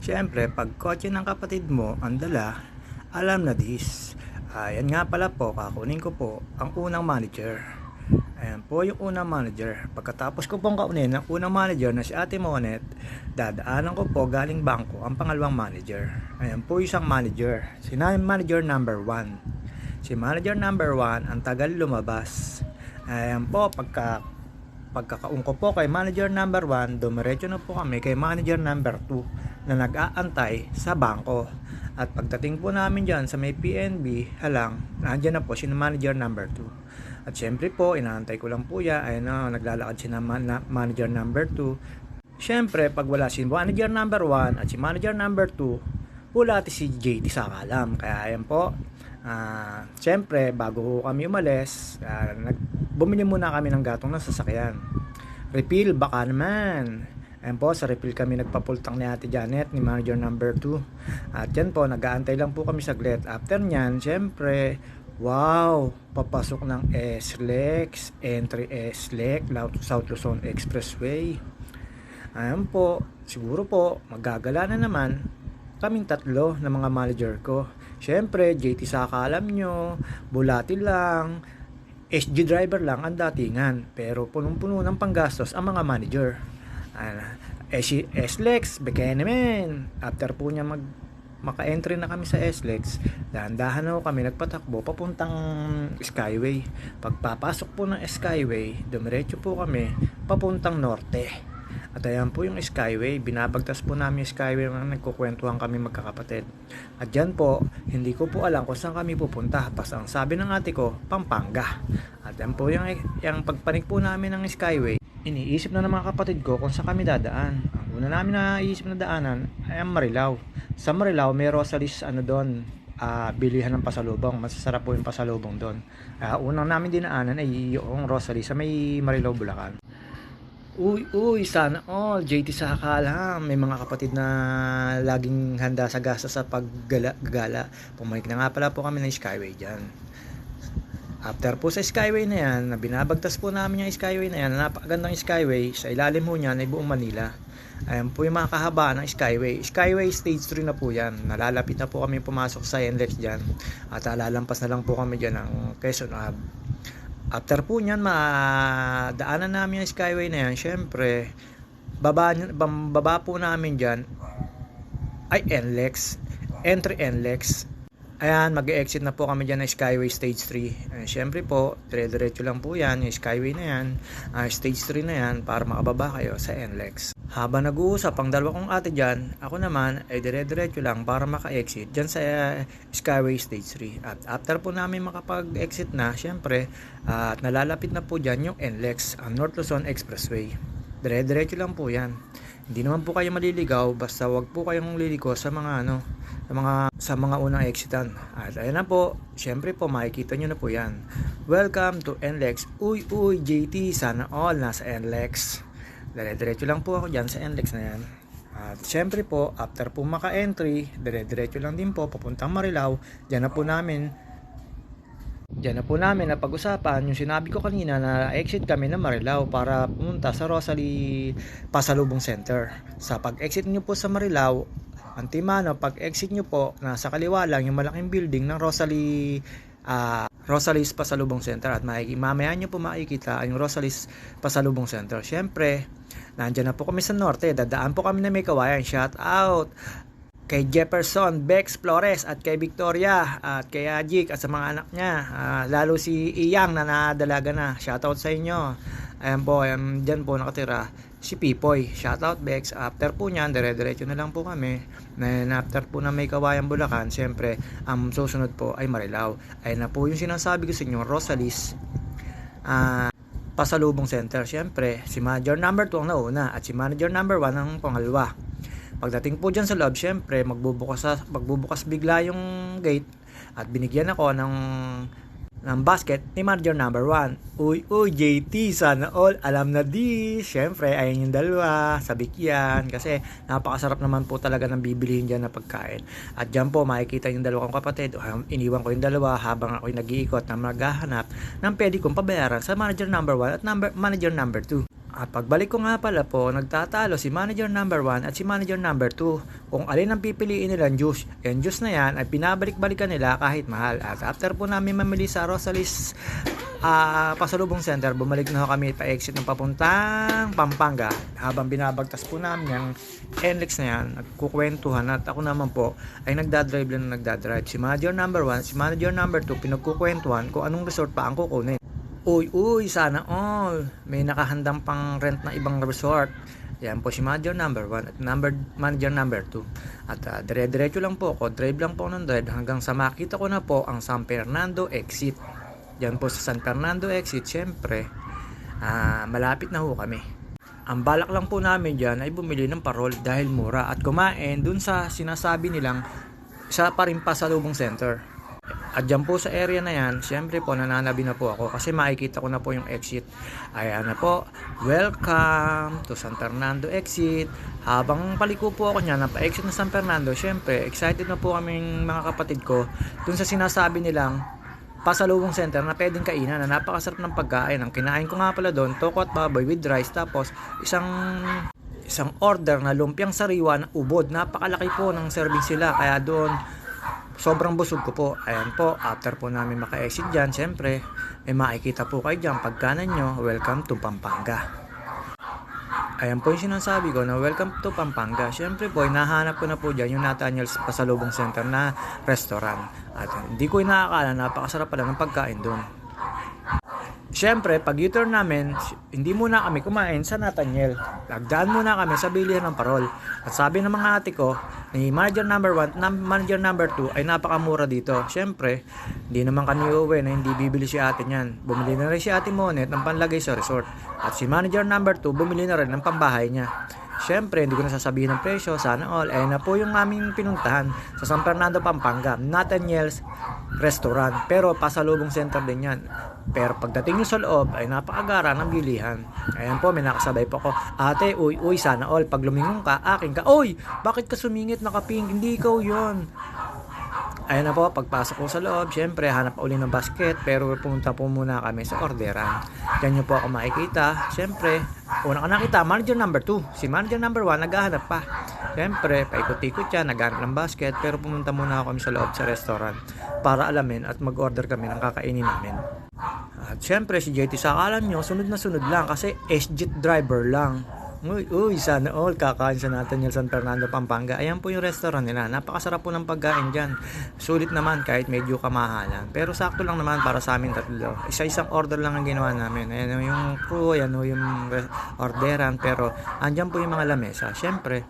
Siyempre, pag kotse ng kapatid mo, ang dala, alam na this. Ayan nga pala po, kakunin ko po ang unang manager. Ayan po yung unang manager. Pagkatapos ko pong kaunin ang unang manager na si Ate Monet, dadaanan ko po galing bangko ang pangalawang manager. Ayan po isang manager. Si na- manager number 1. Si manager number 1 ang tagal lumabas. Ayan po, pagka pagkakaun ko po kay manager number 1, dumiretso na po kami kay manager number 2 na nag-aantay sa bangko. At pagdating po namin dyan sa may PNB, halang, nandiyan na po si manager number 2. At syempre po, inaantay ko lang po yan, ayun na, naglalakad si na, na, manager number 2. Syempre, pag wala si manager number 1 at si manager number 2, wala si JT sa kalam. Kaya ayan po, Ah, siyempre, bago kami umalis, ah, nag, bumili muna kami ng gatong ng sasakyan. Refill, baka naman. Ayan po, sa refill kami nagpapultang ni Ate Janet, ni manager number 2. At yan po, nag-aantay lang po kami saglit. After nyan, siyempre, wow, papasok ng SLEX, entry SLEX, South Luzon Expressway. Ayan po, siguro po, magagala na naman kaming tatlo na mga manager ko. Siyempre, JT Saka alam nyo, bulati lang, SG driver lang ang datingan. Pero punong-puno ng panggastos ang mga manager. Ano, S-Lex, bigay naman. After po niya mag maka-entry na kami sa SLEX, dahan-dahan na kami nagpatakbo papuntang Skyway. Pagpapasok po ng Skyway, dumiretso po kami papuntang Norte. At ayan po yung Skyway, binabagtas po namin yung Skyway na nagkukwentuhan kami magkakapatid. At dyan po, hindi ko po alam kung saan kami pupunta. Basta ang sabi ng ate ko, Pampanga. At yan po yung, yung pagpanik po namin ng Skyway, iniisip na ng mga kapatid ko kung saan kami dadaan. Ang una namin na iisip na daanan ay ang Marilao. Sa Marilao, may Rosalis ano doon, uh, bilihan ng pasalubong. Masasarap po yung pasalubong doon. Uh, unang namin dinaanan ay yung Rosalie sa may Marilao, Bulacan. Uy, uy, sana all. JT sa akala. May mga kapatid na laging handa sa gasa sa paggala. Pumalik na nga pala po kami ng Skyway dyan. After po sa Skyway na yan, na binabagtas po namin yung Skyway na yan, napakagandang Skyway, sa ilalim mo niyan ay buong Manila. Ayan po yung mga kahaba ng Skyway. Skyway Stage 3 na po yan. Nalalapit na po kami pumasok sa NLEX dyan. At lalampas na lang po kami dyan ng Quezon Ave. After po niyan, madaanan namin yung skyway na yan. Siyempre, baba, baba po namin dyan ay NLEX. Entry NLEX. Ayan, mag-exit na po kami dyan ng Skyway Stage 3. Ayan, syempre po, dire-diretso lang po yan, yung Skyway na yan, uh, Stage 3 na yan, para makababa kayo sa NLEX. Habang nag-uusap ang dalawa kong ate dyan, ako naman ay dire-diretso lang para maka-exit dyan sa uh, Skyway Stage 3. At after po namin makapag-exit na, syempre, uh, at nalalapit na po dyan yung NLEX, ang North Luzon Expressway. Dire-diretso lang po yan. Hindi naman po kayo maliligaw basta wag po kayong liliko sa mga ano mga sa mga unang exitan. At ayan na po, syempre po makikita nyo na po 'yan. Welcome to NLEX. Uy uy JT, sana all nasa NLEX. Dire-diretso lang po ako diyan sa NLEX na 'yan. At syempre po, after po maka-entry, dire-diretso lang din po papuntang Marilao. Diyan na po namin Diyan na po namin na pag-usapan yung sinabi ko kanina na exit kami ng Marilao para pumunta sa Rosalie Pasalubong Center. Sa pag-exit nyo po sa Marilao, Antimano, pag-exit nyo po, nasa kaliwa lang yung malaking building ng Rosalie uh, Rosalie's Pasalubong Center at mamaya nyo po makikita yung Rosalie's Pasalubong Center. Siyempre, nandyan na po kami sa norte, dadaan po kami na may kawayan. Shout out! kay Jefferson Bex Flores at kay Victoria at kay Ajik at sa mga anak niya uh, lalo si Iyang na nadalaga na shoutout sa inyo ayan po ayan, dyan po nakatira si Pipoy. Shoutout Bex. After po niyan dire-diretso na lang po kami. And after po na may kawayan Bulacan syempre ang um, susunod po ay Marilao. Ayun na po yung sinasabi ko sa inyo Rosalis uh, pasalubong center. Syempre si manager number 2 ang nauna at si manager number 1 ang pangalawa. Pagdating po dyan sa loob, syempre, magbubukas, magbubukas bigla yung gate at binigyan ako ng ng basket ni manager number 1. Uy, uy, JT, sana all, alam na di. Siyempre, ayun yung dalawa, sabik yan. Kasi napakasarap naman po talaga ng bibilihin dyan na pagkain. At dyan po, makikita yung dalawa kong kapatid. Iniwan ko yung dalawa habang ako'y nag-iikot na maghahanap ng pwede kong pabayaran sa manager number 1 at number, manager number 2. At pagbalik ko nga pala po, nagtatalo si manager number 1 at si manager number 2. Kung alin ang pipiliin nilang juice, yung juice na yan ay pinabalik-balikan nila kahit mahal. At after po namin mamili sa Rosalis ah pasalubong center, bumalik na kami pa exit ng papuntang Pampanga. Habang binabagtas po namin yung NLEX na yan, nagkukwentuhan at ako naman po ay nagdadrive lang na nagdadrive. Si manager number 1, si manager number 2, pinagkukwentuhan kung anong resort pa ang kukunin. Uy, uy, sana all. May nakahandang pang rent na ibang resort. Yan po si manager number 1 at number, manager number 2. At uh, dire-diretso lang po ako, drive lang po ng drive hanggang sa makita ko na po ang San Fernando exit. Yan po sa San Fernando exit, syempre, ah, malapit na ho kami. Ang balak lang po namin dyan ay bumili ng parol dahil mura at kumain dun sa sinasabi nilang sa Parimpa sa Lubong Center. At dyan po sa area na yan, syempre po nananabi na po ako kasi makikita ko na po yung exit. Ayan na po, welcome to San Fernando exit. Habang paliko po ako niya, napa-exit na San Fernando, syempre excited na po kaming mga kapatid ko dun sa sinasabi nilang pasalubong center na pwedeng kainan na napakasarap ng pagkain. Ang kinain ko nga pala doon, toko at baboy with rice tapos isang isang order na lumpiang sariwa na ubod. Napakalaki po ng serving sila kaya doon sobrang busog ko po. Ayan po, after po namin maka-exit dyan, syempre, may makikita po kayo dyan. Pagkanan nyo, welcome to Pampanga. Ayan po yung sinasabi ko na welcome to Pampanga. Syempre po, hinahanap ko na po dyan yung Nathaniel's Pasalubong Center na restaurant. At hindi ko inaakala, napakasarap pala ng pagkain doon. Siyempre, pag U-turn namin, hindi muna kami kumain sa Nathaniel. Nagdaan muna kami sa bilihan ng parol. At sabi ng mga ate ko, ni manager number 1, manager number 2 ay napakamura dito. Siyempre, hindi naman kami uuwi na hindi bibili si ate niyan. Bumili na rin si ate Monet ng panlagay sa resort. At si manager number 2 bumili na rin ng pambahay niya. Siyempre, hindi ko na sasabihin ng presyo, sana all. Ayun na po yung aming pinuntahan sa San Fernando, Pampanga. Nathaniel's Restaurant. Pero pasalubong center din yan. Pero pagdating nyo sa loob, ay napakagara ng bilihan. Ayan po, may nakasabay po ako. Ate, uy, uy, sana all. Pag lumingon ka, akin ka. Uy, bakit ka sumingit nakaping? Hindi ikaw yon Ayan na po, pagpasok ko sa loob, syempre, hanap uli ng basket, pero pumunta po muna kami sa orderan. Diyan nyo po ako makikita. Syempre, una ka nakita, manager number 2. Si manager number 1, naghahanap pa. Syempre, paikot-ikot siya, naghanap ng basket, pero pumunta muna kami sa loob sa restaurant para alamin at mag-order kami ng kakainin namin. At syempre, si JT sa akalan nyo, sunod na sunod lang kasi SJet driver lang. Uy, uy, sana all kakain sa Nathaniel San Fernando, Pampanga. Ayan po yung restaurant nila. Napakasarap po ng pagkain dyan. Sulit naman kahit medyo kamahalan. Pero sakto lang naman para sa amin tatlo. Isa-isang order lang ang ginawa namin. Ayan yung crew, ayan yung orderan. Pero andyan po yung mga lamesa. Siyempre,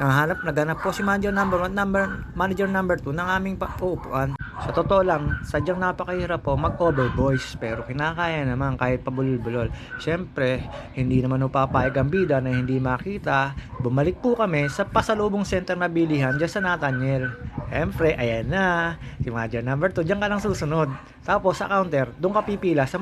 nahanap, naganap po si manager number 1, number, manager number 2 ng aming pa- uupuan. Sa totoo lang, sadyang napakahirap po mag-over voice pero kinakaya naman kahit pabulol-bulol. Siyempre, hindi naman upapayag ang bida na hindi makita. Bumalik po kami sa pasalubong center na bilihan dyan sa Nathaniel. Siyempre, ayan na. Si manager number 2, dyan ka lang susunod. Tapos sa counter, doon ka pipila sa